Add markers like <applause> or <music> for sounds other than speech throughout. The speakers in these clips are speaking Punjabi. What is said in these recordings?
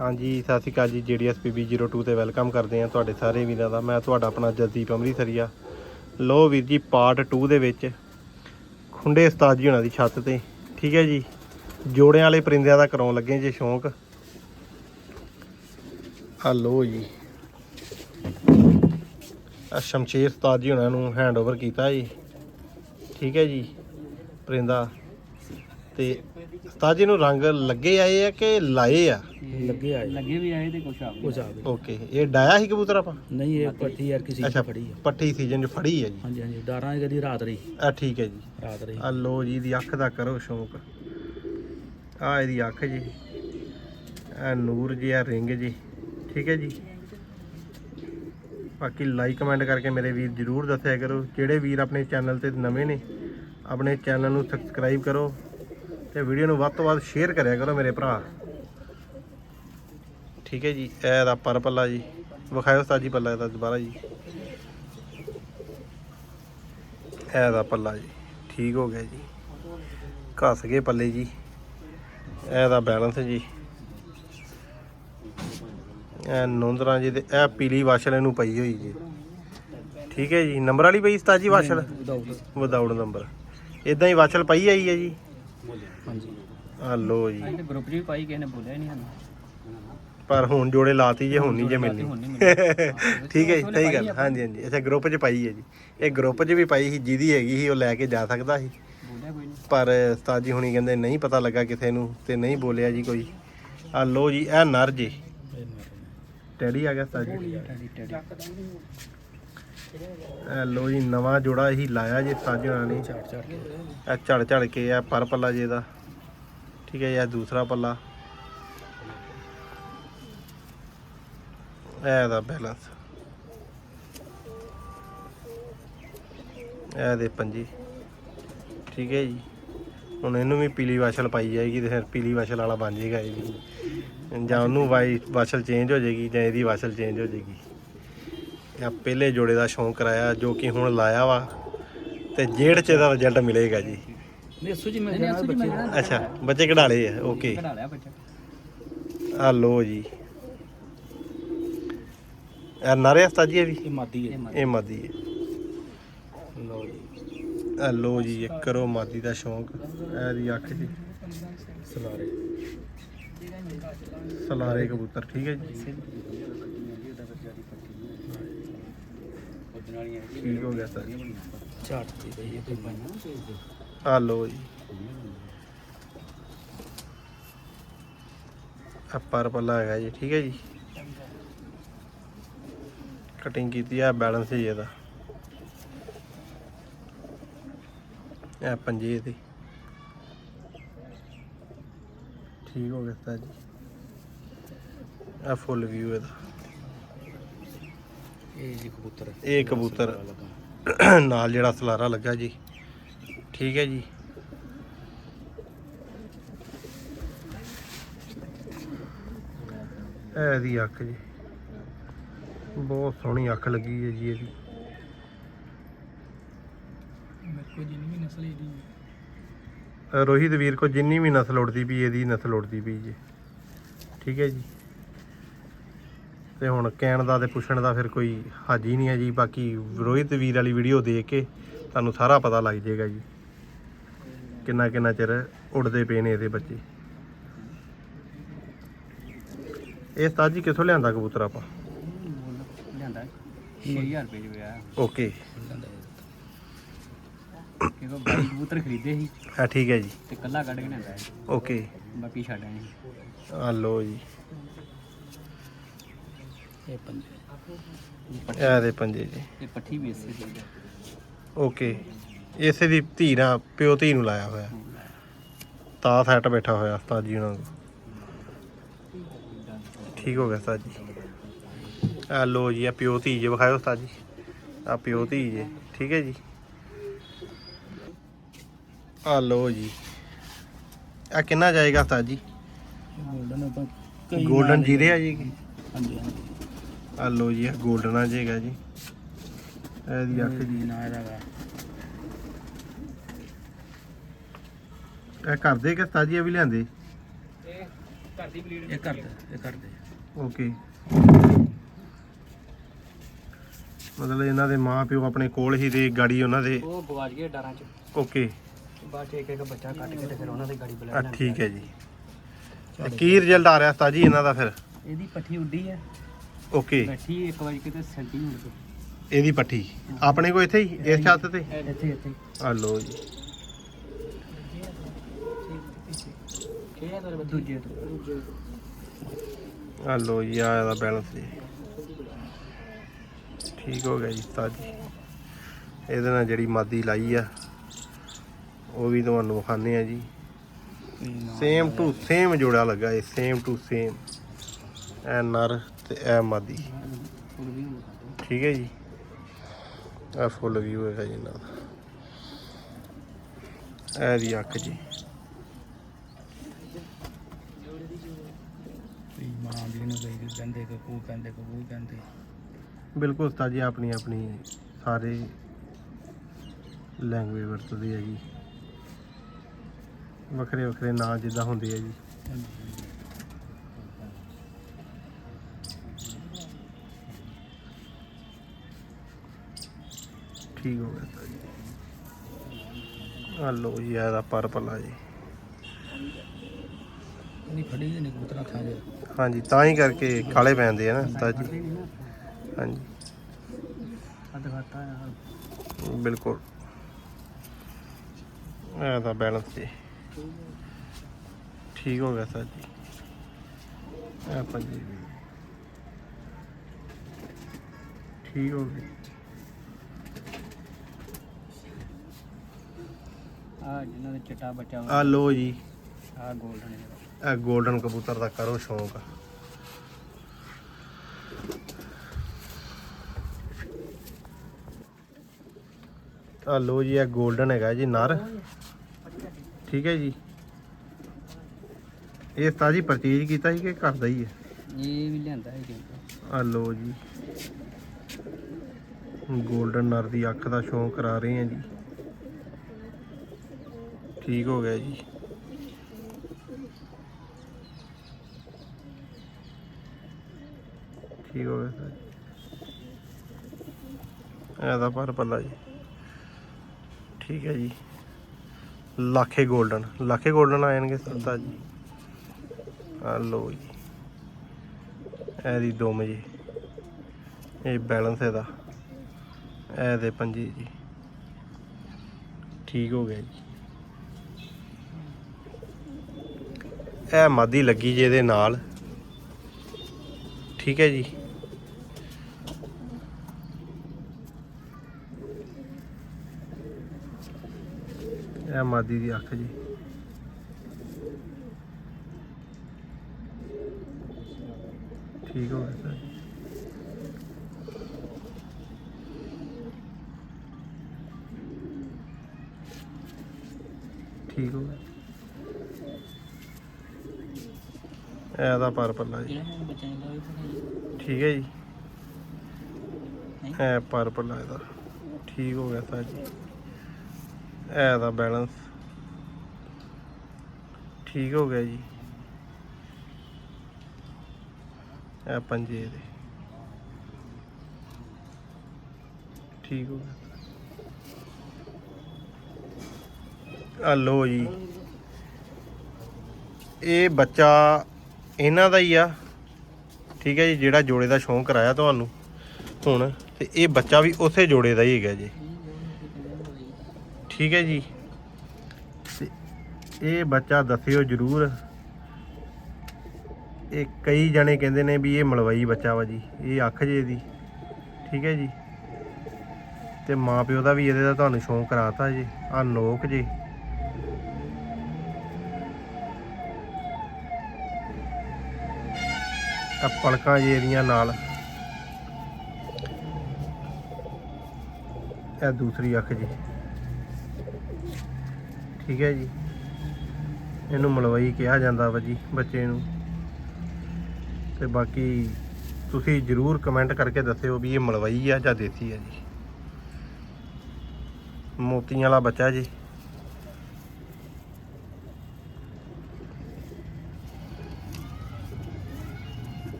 ਹਾਂਜੀ, ਸਤਿ ਸ਼੍ਰੀ ਅਕਾਲ ਜੀ ਜੀਡੀਐਸਪੀਬੀ 02 ਤੇ ਵੈਲਕਮ ਕਰਦੇ ਆ ਤੁਹਾਡੇ ਸਾਰੇ ਵੀਰਾਂ ਦਾ। ਮੈਂ ਤੁਹਾਡਾ ਆਪਣਾ ਜਸਦੀਪ ਅੰਮ੍ਰਿਤਸਰੀਆ ਲੋ ਵੀਰ ਜੀ ਪਾਰਟ 2 ਦੇ ਵਿੱਚ ਖੁੰਡੇ ਉਸਤਾਦ ਜੀ ਹੋਣਾ ਦੀ ਛੱਤ ਤੇ। ਠੀਕ ਹੈ ਜੀ, ਜੋੜਿਆਂ ਵਾਲੇ ਪਰਿੰਦਿਆਂ ਦਾ ਕਰਾਉਣ ਲੱਗੇ ਜੇ ਸ਼ੌਂਕ। ਆ ਲੋ ਜੀ। ਆ ਸ਼ਮਸ਼ੇਰ ਉਸਤਾਦ ਜੀ ਹੋਣਾ ਨੂੰ ਹੈਂਡਓਵਰ ਕੀਤਾ ਜੀ। ਠੀਕ ਹੈ ਜੀ, ਪਰਿੰਦਾ। ਤੇ ਉਸਤਾਦ ਜੀ ਨੂੰ ਰੰਗ ਲੱਗੇ ਆਏ ਆ ਕਿ ਲਾਏ ਆ? ਲੱਗੇ ਆਏ। ਲੱਗੇ ਵੀ ਆਏ ਤੇ ਕੁਛ ਆ ਕੁਝ ਆ ਗਏ ਓਕੇ ਇਹ ਡਾਇਆ ਸੀ ਕਬੂਤਰ ਆਪਾਂ? ਨਹੀਂ ਇਹ ਪੱਠੀ ਯਾਰ ਕਿਸੇ ਅੱਛਾ ਦੀ ਫੜੀ ਆ। ਪੱਠੀ ਸੀਜ਼ਨ 'ਚ ਫੜੀ ਹੈ ਜੀ। ਹਾਂਜੀ ਹਾਂਜੀ ਡਾਰਾਂ ਦੀ ਕਦੀ ਰਾਤ ਰਹੀ। ਆ ਠੀਕ ਹੈ ਜੀ। ਰਾਤ ਰਹੀ। ਆ ਲੋ ਜੀ ਦੀ ਅੱਖ ਦਾ ਕਰੋ ਸ਼ੌਂਕ। ਆ ਇਹਦੀ ਅੱਖ ਜੀ। ਆ ਨੂਰ ਜੀ ਆ ਰਿੰਗ ਜੀ। ਠੀਕ ਹੈ ਜੀ। ਬਾਕੀ ਲਾਈਕ ਕਮੈਂਟ ਕਰਕੇ ਮੇਰੇ ਵੀਰ ਜਰੂਰ ਦੱਸਿਆ ਕਰੋ। ਜਿਹੜੇ ਵੀਰ ਆਪਣੇ ਚੈਨਲ ਤੇ ਨਵੇਂ ਨੇ ਆਪਣੇ ਚੈਨਲ ਨੂੰ ਸਬਸਕ੍ਰਾਈਬ ਕਰੋ। ਤੇ ਵੀਡੀਓ ਨੂੰ ਵੱਧ ਤੋਂ ਵੱਧ ਸ਼ੇਅਰ ਕਰਿਆ ਕਰੋ ਮੇਰੇ ਭਰਾ। ਠੀਕ ਹੈ ਜੀ ਇਹ ਦਾ ਪਰ ਪੱਲਾ ਜੀ। ਵਿਖਾਇਓ ਸਾਜੀ ਪੱਲਾ ਇਹਦਾ ਦੁਬਾਰਾ ਜੀ। ਇਹ ਦਾ ਪੱਲਾ ਜੀ ਠੀਕ ਹੋ ਗਿਆ ਜੀ। ਘਸ ਗਏ ਪੱਲੇ ਜੀ। ਇਹ ਦਾ ਬੈਲੈਂਸ ਜੀ। ਇਹ ਨੋਂਦਰਾਂ ਜੀ ਤੇ ਇਹ ਪੀਲੀ ਵਾਸ਼ਲ ਇਹਨੂੰ ਪਈ ਹੋਈ ਜੀ। ਠੀਕ ਹੈ ਜੀ ਨੰਬਰ ਵਾਲੀ ਪਈ ਸਤਾਜੀ ਵਾਸ਼ਲ? ਵਿਦਾਊਟ ਵਿਦਾਊਟ ਨੰਬਰ ਇਦਾਂ ਹੀ ਵਾਸ਼ਲ ਪਈ ਆਈ ਹੈ ਜੀ। ਹਾਂਜੀ। ਆ ਲੋ ਜੀ। ਤੇ ਗਰੁੱਪ 'ਚ ਵੀ ਪਾਈ ਕਿਸੇ ਨੇ ਬੋਲਿਆ ਨਹੀਂ ਸਾਨੂੰ। ਪਰ ਹੁਣ ਜੋੜੇ ਲਾਤੀ ਜੇ ਹੁਣ ਨਹੀਂ ਜੇ ਮਿਲਣੀ। ਹੁਣ ਨਹੀਂ ਮਿਲਣੀ। <laughs> ਠੀਕ ਹੈ ਜੀ ਸਹੀ ਗੱਲ। ਹਾਂਜੀ ਹਾਂਜੀ। ਅੱਛਾ ਗਰੁੱਪ 'ਚ ਪਾਈ ਹੈ ਜੀ। ਇਹ ਗਰੁੱਪ 'ਚ ਵੀ ਪਾਈ ਸੀ ਜਿਹਦੀ ਹੈਗੀ ਸੀ ਉਹ ਲੈ ਕੇ ਜਾ ਸਕਦਾ ਸੀ। ਬੋਲਿਆ ਕੋਈ ਨਹੀਂ ਪਰ ਉਸਤਾਦ ਜੀ ਹੁਣੀ ਕਹਿੰਦੇ ਨਹੀਂ ਪਤਾ ਲੱਗਾ ਕਿਸੇ ਨੂੰ ਤੇ ਨਹੀਂ ਬੋਲਿਆ ਜੀ ਕੋਈ। ਆ ਲੋ ਜੀ ਇਹ ਨਰ ਜੀ। ਟੈਡੀ ਆ ਗਿਆ ਉਸਤਾਦ। ਜੀ ਟੈਡੀ ਟੈਡੀ ਇਹ ਲੋ ਜੀ, ਨਵਾਂ ਜੋੜਾ ਇਹੀ ਲਾਇਆ ਜੀ ਉਸਤਾਦ ਹੋਣਾ ਨੇ ਝਾੜ ਝਾੜ ਕੇ ਇਹ ਝੜ ਝੜ ਕੇ ਆ, ਪਰ ਪੱਲਾ ਜੇ ਦਾ। ਠੀਕ ਹੈ ਜੀ, ਇਹ ਦੂਸਰਾ ਪੱਲਾ। ਇਹ ਦਾ ਬੈਲੈਂਸ ਇਹ ਦੇ ਪੰਜੀ। ਠੀਕ ਹੈ ਜੀ। ਹੁਣ ਇਹਨੂੰ ਵੀ ਪੀਲੀ ਵਾਸ਼ਲ ਪਾਈ ਜਾਏਗੀ ਤੇ ਫਿਰ ਪੀਲੀ ਵਾਸ਼ਲ ਵਾਲਾ ਬਣ ਜਾਏਗਾ ਇਹ ਜੀ ਜਾਂ ਉਹਨੂੰ ਵਾਈ ਵਾਸ਼ਲ ਚੇਂਜ ਹੋ ਜਾਏਗੀ ਜਾਂ ਇਹਦੀ ਵਾਸ਼ਲ ਚੇਂਜ ਹੋ ਜਾਏਗੀ ਇਹ ਪਹਿਲੇ ਜੋੜੇ ਦਾ ਸ਼ੌਂਕ ਕਰਾਇਆ ਜੋ ਕਿ ਹੁਣ ਲਾਇਆ ਵਾ ਤੇ ਜੇੜ ਚ ਇਹਦਾ ਰਿਜ਼ਲਟ ਮਿਲੇਗਾ ਜੀ। ਨਹੀਂ ਅਸੂ ਮੈਂ ਬੱਚੇ। ਅੱਛਾ ਬੱਚੇ ਕਢਾ ਲਏ ਆ ਓਕੇ। ਕਢਾ ਲਿਆ ਬੱਚਾ। ਆ ਲੋ ਜੀ। ਇਹ ਨਾਰੇ ਉਸਤਾਦ ਜੀ ਇਹ ਵੀ? ਇਹ ਮਾਦੀ ਹੈ। ਇਹ ਮਾਦੀ ਹੈ। ਜੀ। ਆ ਲੋ ਜੀ ਇਹ ਕਰੋ ਮਾਦੀ ਦਾ ਸ਼ੌਂਕ। ਇਹਦੀ ਅੱਖ ਜੀ। ਸਲਾਰੇ। ਸਲਾਰੇ ਕਬੂਤਰ ਠੀਕ ਹੈ ਜੀ। ਠੀਕ ਹੋ ਗਿਆ ਸਰ ਝਾੜ ਦੀ ਗਈ ਹੈ ਕੋਈ ਆ ਲੋ ਜੀ। ਆ ਪਰ ਪੱਲਾ ਹੈਗਾ ਜੀ ਠੀਕ ਹੈ ਜੀ। ਕਟਿੰਗ ਕੀਤੀ ਆ ਬੈਲੈਂਸ ਜੀ ਇਹਦਾ। ਇਹ ਪੰਜੇ ਦੇ ਠੀਕ ਹੋ ਗਿਆ ਸਰ ਜੀ। ਆ ਫੁੱਲ ਵਿਊ ਇਹਦਾ। ਇਹ ਜੀ ਕਬੂਤਰ ਹੈ। ਇਹ ਕਬੂਤਰ। ਨਾਲ ਜਿਹੜਾ ਸਲਾਰਾ ਲੱਗਾ ਜੀ। ਠੀਕ ਹੈ ਜੀ। ਇਹ ਇਹਦੀ ਅੱਖ ਜੀ। ਬਹੁਤ ਸੋਹਣੀ ਅੱਖ ਲੱਗੀ ਹੈ ਜੀ ਇਹਦੀ। ਮੇਰੇ ਕੋਲ ਜਿੰਨੀ ਵੀ ਨਸਲ ਇਹਦੀ ਅ, ਰੋਹਿਤ ਵੀਰ ਕੋ ਜਿੰਨੀ ਵੀ ਨਸਲ ਉੱਡਦੀ ਪਈ ਇਹਦੀ ਨਸਲ ਉੱਡਦੀ ਪਈ ਜੀ। ਠੀਕ ਹੈ ਜੀ। ਤੇ ਹੁਣ ਕਹਿਣ ਦਾ ਤੇ ਪੁੱਛਣ ਦਾ ਫਿਰ ਕੋਈ ਹੱਜ ਹੀ ਨਹੀਂ ਹੈ ਜੀ। ਬਾਕੀ ਰੋਹਿਤ ਵੀਰ ਵਾਲੀ ਵੀਡੀਓ ਦੇਖ ਕੇ ਤੁਹਾਨੂੰ ਸਾਰਾ ਪਤਾ ਲੱਗ ਜਾਏਗਾ ਜੀ। ਕਿੰਨਾ ਕਿੰਨਾ ਚਿਰ ਉੱਡਦੇ ਪਏ ਨੇ ਇਹਦੇ ਬੱਚੇ। ਇਹ ਉਸਤਾਦ ਜੀ ਕਿੱਥੋਂ ਲਿਆਂਦਾ ਕਬੂਤਰ ਆਪਾਂ? ਲਿਆਂਦਾ 6000 ਰੁਪਏ ਚ ਓਕੇ ਕਿਉਂਕਿ ਬਾਈ ਕਬੂਤਰ ਖਰੀਦੇ ਸੀ। ਹਾਂ ਠੀਕ ਹੈ ਜੀ। ਤੇ ਕੱਲਾ ਕੱਢ ਕੇ ਲਿਆਂਦਾ ਓਕੇ ਬਾਕੀ ਛੱਡ ਆਏ ਸੀ। ਆ ਲੋ ਜੀ। ਇਹ ਪੰਜੇ। ਇਹ ਦੇ ਪੰਜੇ ਜੀ। ਇਹ ਪੱਠੀ ਵੀ ਇਸੇ ਦੀ ਓਕੇ। ਇਸੇ ਦੀ ਧੀ ਨਾਲ ਪਿਓ ਧੀ ਨੂੰ ਲਾਇਆ ਹੋਇਆ। ਤਾਂ ਸੈੱਟ ਬੈਠਾ ਹੋਇਆ ਉਸਤਾਦ ਜੀ ਉਹਨਾਂ ਠੀਕ ਹੋ ਗਿਆ ਉਸਤਾਦ। ਜੀ ਆ ਲੋ ਜੀ ਆ ਪਿਓ ਧੀ ਜੇ ਵਿਖਾਇਓ ਉਸਤਾਦ। ਜੀ ਆ ਪਿਓ ਧੀ ਜੇ। ਠੀਕ ਹੈ ਜੀ। ਆ ਲੋ ਜੀ। ਆ ਕਿੰਨਾ ਜਾਏਗਾ ਉਸਤਾਦ? ਜੀ ਗੋਲਡਨ ਆਪਾਂ 골ਡਨ ਜੀਰੇ ਆ ਜੀ। ਹਾਂਜੀ ਹਾਂਜੀ। ਆ ਲੋ ਜੀ ਡਨ ਆ ਜੇਗਾ ਜੀ। ਇਹਦੀ ਅੱਖ ਜੀ। ਨਾ ਇਹਦਾ ਵਾ। ਇਹ ਕਰਦੇ ਕਿ ਜੀ ਇਹ ਵੀ ਲਿਆਂਦੇ? ਇਹ ਘਰ ਦੀ ਬਲੀਡ ਇਹ ਕਰਦੇ ਇਹ ਕਰਦੇ ਓਕੇ ਮਤਲਬ ਇਹਨਾਂ ਦੇ ਮਾਂ ਪਿਓ ਆਪਣੇ ਕੋਲ ਹੀ ਤੇ ਗਾੜੀ ਉਹਨਾਂ ਦੇ। ਉਹ ਗਵਾਚ ਗਏ ਡਰਾਂ ਚ। ਓਕੇ ਬਾਅਦ ਚ ਇੱਕ ਇੱਕ ਬੱਚਾ ਕੱਟ ਕੇ ਤੇ ਫਿਰ ਉਹਨਾਂ ਦੀ ਗਾੜੀ ਆ ਬਲੈਡ ਠੀਕ ਹੈ ਜੀ। ਕੀ ਰਿਜ਼ਲਟ ਆ ਰਿਹਾ ਜੀ ਇਹਨਾਂ ਦਾ ਫਿਰ? ਇਹਦੀ ਪੱਠੀ ਉੱਡੀ ਹੈ। ਓਕੇ। ਬੈਠੀ ਇੱਕ ਵਜੇ ਕਿਤੇ ਸੈਂਟੀ ਤੋਂ। ਇਹਦੀ ਪੱਠੀ। ਆਪਣੇ ਕੋ ਇੱਥੇ ਹੀ? ਇਸ ਛੱਤ ਤੇ? ਇੱਥੇ ਇੱਥੇ ਆ ਲੋ ਜੀ। ਆ ਲੋ ਜੀ ਆ ਇਹਦਾ ਬੈਲੈਂਸ ਜੀ। ਠੀਕ ਹੋ ਗਿਆ ਜੀ ਉਸਤਾਦ ਜੀ ਇਹਦੇ ਨਾਲ ਜਿਹੜੀ ਮਾਦੀ ਲਾਈ ਆ ਉਹ ਵੀ ਤੁਹਾਨੂੰ ਵਿਖਾਣੇ ਆ ਜੀ। ਸੇਮ ਟੂ ਸੇਮ ਜੋੜਾ ਲੱਗਾ ਇਹ ਸੇਮ ਟੂ ਸੇਮ ਐ ਨਰ। ਤੇ ਐ ਮਾਦੀ। ਠੀਕ ਹੈ ਜੀ। ਆ ਫੁੱਲ ਵਿਊ ਹੈਗਾ ਜੀ ਇਹਨਾਂ ਦਾ ਇਹ ਦੀ ਅੱਖ ਜੀ। ਮਾਂ ਦੀ ਨੂੰ ਗਈ ਕਹਿੰਦੇ ਕਿ ਕੂ ਕਹਿੰਦੇ ਕਿ ਕੂ ਕਹਿੰਦੇ। ਬਿਲਕੁਲ ਉਸਤਾਦ ਜੀ ਆਪਣੀ ਆਪਣੀ ਸਾਰੇ ਲੈਂਗੁਏਜ ਵਰਤਦੇ ਆ ਜੀ ਵੱਖਰੇ ਵੱਖਰੇ ਨਾਂ ਜਿੱਦਾਂ ਹੁੰਦੇ ਆ ਜੀ। ਠੀਕ ਹੋ ਗਿਆ ਜੀ। ਆ ਲੋ ਜੀ ਇਹਦਾ ਪਰਪਲ ਆ ਜੀ। ਨਹੀਂ ਖੜੀ ਨਹੀਂ ਕਬੂਤਰਾਂ ਥਾਂ ਦੇ ਹਾਂਜੀ ਤਾਂ ਹੀ ਕਰਕੇ ਕਾਲੇ ਪੈਂਦੇ ਆ ਨਾ ਉਸਤਾਦ ਜੀ। ਹਾਂਜੀ। ਆ ਦਿਖਾਤਾ ਆ ਬਿਲਕੁਲ। ਇਹ ਤਾਂ ਬੈਲੈਂਸ ਜੀ। ਠੀਕ ਹੋ ਗਿਆ ਸਰ ਜੀ। ਇਹ ਪੰਜੀ ਠੀਕ ਹੋ ਗਈ। ਆ ਲੋ ਜੀ। ਆ 골ਡਨ ਆ ਕਬੂਤਰ ਦਾ ਕਰੋ ਸ਼ੌਂਕ। ਆ ਲੋ ਜੀ ਇਹ 골ਡਨ ਹੈਗਾ ਜੀ ਨਰ। ਠੀਕ ਹੈ ਜੀ। ਇਹ ਤਾਜੀ ਪਰਚੇਜ ਕੀਤਾ ਸੀ ਕਿ ਘਰ ਦਾ ਹੀ ਹੈ? ਇਹ ਵੀ ਲਿਆਂਦਾ ਹੈ ਆ ਲੋ ਜੀ। ਗੋਲਡਨ ਨਰ ਦੀ ਅੱਖ ਦਾ ਸ਼ੌਂਕ ਕਰਾ ਰਹੇ ਆ ਜੀ। ਠੀਕ ਹੋ ਗਿਆ ਜੀ। ਠੀਕ ਹੋ ਗਿਆ ਸਰ। ਇਹਦਾ ਪਰ ਪੱਲਾ ਜੀ। ਠੀਕ ਹੈ ਜੀ। ਲਾਖੇ 골ਡਨ ਲਾਖੇ 골ਡਨ ਆ ਜਾਣਗੇ ਸਤਾ ਜੀ। ਆ ਲੋ ਜੀ। ਇਹਦੀ ਦੁਮ ਜੀ। ਇਹ ਬੈਲੈਂਸ ਇਹਦਾ। ਇਹ ਦੇ ਪੰਜੀ ਜੀ। ਠੀਕ ਹੋ ਗਿਆ ਜੀ। ਇਹ ਮਾਦੀ ਲੱਗੀ ਜੀ ਇਹਦੇ ਨਾਲ। ਠੀਕ ਹੈ ਜੀ। ਇਹ ਮਾਦੀ ਦੀ ਅੱਖ ਜੀ। ਠੀਕ ਹੋ ਗਿਆ। ਸਰ ਠੀਕ ਹੋ ਗਿਆ। ਇਹਦਾ ਪਰ ਪੱਲਾ ਜੀ। ਜਿਹੜਾ ਵੀ ਠੀਕ ਹੈ ਜੀ। ਨਹੀਂ। ਪਰ ਪੱਲਾ ਇਹਦਾ। ਠੀਕ ਹੋ ਗਿਆ ਸਰ ਜੀ। ਇਹ ਦਾ ਬੈਲੈਂਸ ਠੀਕ ਹੋ ਗਿਆ ਜੀ। ਇਹ ਪੰਜੇ ਦੇ ਠੀਕ ਹੋ ਗਿਆ ਆ ਲੋ ਜੀ। ਇਹ ਬੱਚਾ ਇਹਨਾਂ ਦਾ ਹੀ ਆ। ਠੀਕ ਹੈ ਜੀ, ਜਿਹੜਾ ਜੋੜੇ ਦਾ ਸ਼ੌਂਕ ਕਰਾਇਆ ਤੁਹਾਨੂੰ ਹੁਣ, ਤੇ ਇਹ ਬੱਚਾ ਵੀ ਉਸੇ ਜੋੜੇ ਦਾ ਹੀ ਹੈਗਾ ਜੀ। ਠੀਕ ਹੈ ਜੀ। ਤੇ ਇਹ ਬੱਚਾ ਦੱਸਿਓ ਜਰੂਰ। ਇਹ ਕਈ ਜਣੇ ਕਹਿੰਦੇ ਨੇ ਵੀ ਇਹ ਮਲਵਈ ਬੱਚਾ ਵਾ ਜੀ, ਇਹ ਅੱਖ ਜੇ ਦੀ ਠੀਕ ਹੈ ਜੀ। ਤੇ ਮਾਂ ਪਿਓ ਦਾ ਵੀ ਇਹਦੇ ਦਾ ਤੁਹਾਨੂੰ ਸ਼ੌਂਕ ਕਰਾਤਾ ਜੀ ਆ ਨੋਕ ਜੀ। ਪਲਕਾਂ ਜੀ ਇਹਦੀਆਂ ਨਾਲ। ਇਹ ਦੂਸਰੀ ਅੱਖ ਜੀ। ਠੀਕ ਹੈ ਜੀ। ਇਹਨੂੰ ਮਲਵਈ ਕਿਹਾ ਜਾਂਦਾ ਵਾ ਜੀ ਬੱਚੇ ਨੂੰ। ਤੇ ਬਾਕੀ ਤੁਸੀਂ ਜਰੂਰ ਕਮੈਂਟ ਕਰਕੇ ਦੱਸਿਓ ਵੀ ਇਹ ਮਲਵਈ ਆ ਜਾਂ ਦੇਸੀ ਆ ਜੀ। ਮੋਤੀਆਂ ਵਾਲਾ ਬੱਚਾ ਜੀ।